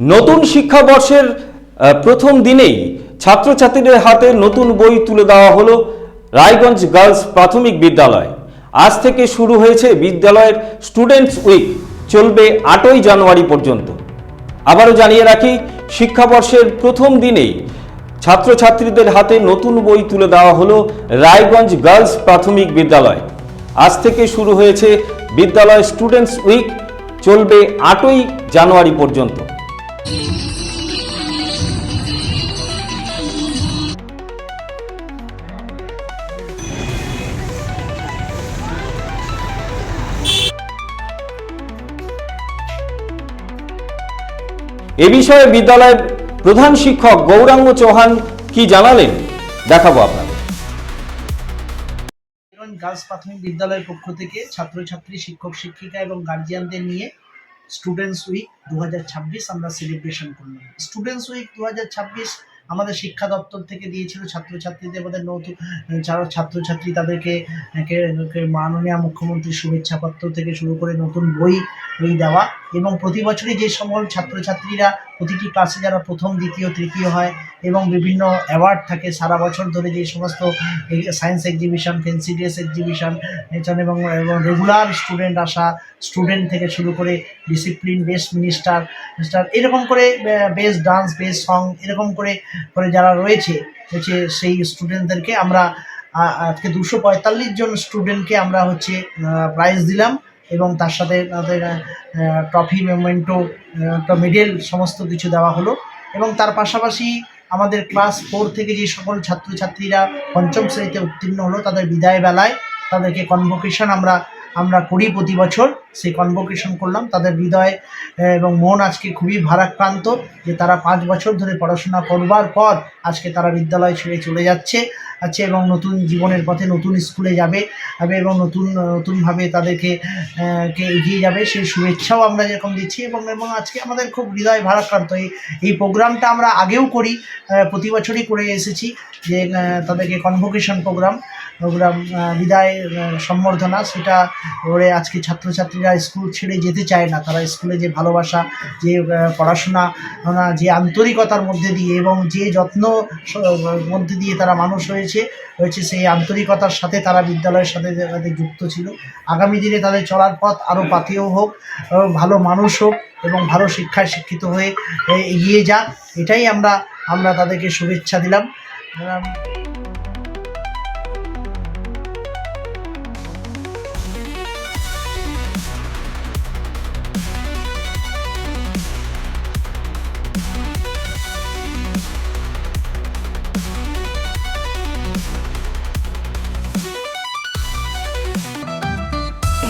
নতুন শিক্ষাবর্ষের প্রথম দিনেই ছাত্রছাত্রীদের হাতে নতুন বই তুলে দেওয়া হলো রায়গঞ্জ গার্লস প্রাথমিক বিদ্যালয়। আজ থেকে শুরু হয়েছে বিদ্যালয়ের স্টুডেন্টস উইক, চলবে আটই জানুয়ারি পর্যন্ত। আবারও জানিয়ে রাখি, শিক্ষাবর্ষের প্রথম দিনেই ছাত্রছাত্রীদের হাতে নতুন বই তুলে দেওয়া হলো রায়গঞ্জ গার্লস প্রাথমিক বিদ্যালয়। আজ থেকে শুরু হয়েছে বিদ্যালয় স্টুডেন্টস উইক, চলবে আটই জানুয়ারি পর্যন্ত। এ বিষয়ে বিদ্যালয়ের প্রধান শিক্ষক গৌরাঙ্গ চৌহান কি জানালেন? দেখাবো আপনাদের। গার্লস প্রাথমিক বিদ্যালয়ের পক্ষ থেকে ছাত্রছাত্রী, শিক্ষক, শিক্ষিকা এবং গার্জিয়ানদের নিয়ে স্টুডেন্টস উইক দুহাজার ছাব্বিশ আমরা সেলিব্রেশন করলাম। স্টুডেন্টস উইক দুহাজার ছাব্বিশ আমাদের শিক্ষা দপ্তর থেকে দিয়েছিল ছাত্রছাত্রীদের আমাদের নতুন যারা ছাত্রছাত্রী তাদেরকে মাননীয় মুখ্যমন্ত্রীর শুভেচ্ছাপত্র থেকে শুরু করে নতুন বই দেওয়া এবং প্রতি বছরই যে সকল ছাত্রছাত্রীরা প্রতিটি ক্লাসে যারা প্রথম, দ্বিতীয়, তৃতীয় হয় এবং বিভিন্ন অ্যাওয়ার্ড থাকে, সারা বছর ধরে যে সমস্ত সায়েন্স এক্সিবিশন ফেন্সিডিয়াস এক্সিবিশন এছাড়া এবং এবং রেগুলার স্টুডেন্ট আসা স্টুডেন্ট থেকে শুরু করে ডিসিপ্লিন বেস্ট মিনিস্টার মিনিস্টার এরকম করে বেস্ট ডান্স বেস্ট সং এরকম করে করে যারা রয়েছে, হচ্ছে সেই স্টুডেন্টদেরকে আমরা আজকে দুশো পঁয়তাল্লিশ জন স্টুডেন্টকে আমরা হচ্ছে প্রাইজ দিলাম। এবং তার সাথে তাদের ট্রফি মেমেন্টো একটা মেডেল সমস্ত কিছু দেওয়া হলো। এবং তার পাশাপাশি আমাদের ক্লাস ফোর থেকে যে সকল ছাত্রছাত্রীরা পঞ্চম শ্রেণীতে উত্তীর্ণ হলো, তাদের বিদায় বেলায় তাদেরকে কনভোকেশন আমরা আমরা করি প্রতি বছর। সেই কনভোকেশন করলাম। তাদের হৃদয় এবং মন আজকে খুবই ভারাক্রান্ত যে তারা পাঁচ বছর ধরে পড়াশোনা করবার পর আজকে তারা বিদ্যালয় ছেড়ে চলে যাচ্ছে, আছে এবং নতুন জীবনের পথে নতুন স্কুলে যাবে এবং নতুন নতুনভাবে তাদেরকে কে এগিয়ে যাবে। সেই শুভেচ্ছাও আমরা যেরকম দিচ্ছি এবং এবং আজকে আমাদের খুব হৃদয় ভারাক্রান্ত। এই এই প্রোগ্রামটা আমরা আগেও করি প্রতি বছরই করে এসেছি যে তাদেরকে কনভোকেশন প্রোগ্রাম প্রোগ্রাম বিদায় সম্বর্ধনা, সেটা করে আজকে ছাত্রছাত্রীরা স্কুল ছেড়ে যেতে চায় না, তারা স্কুলে যে ভালোবাসা, যে পড়াশোনা যে আন্তরিকতার মধ্যে দিয়ে এবং যে যত্ন মধ্যে দিয়ে তারা মানুষ হয়েছে হয়েছে সেই আন্তরিকতার সাথে তারা বিদ্যালয়ের সাথে তাদের যুক্ত ছিল। আগামী দিনে তাদের চলার পথ আরও পাথেয় হোক ভালো মানুষ হোক এবং ভালো শিক্ষায় শিক্ষিত হয়ে এগিয়ে যাক, এটাই আমরা আমরা তাদেরকে শুভেচ্ছা দিলাম।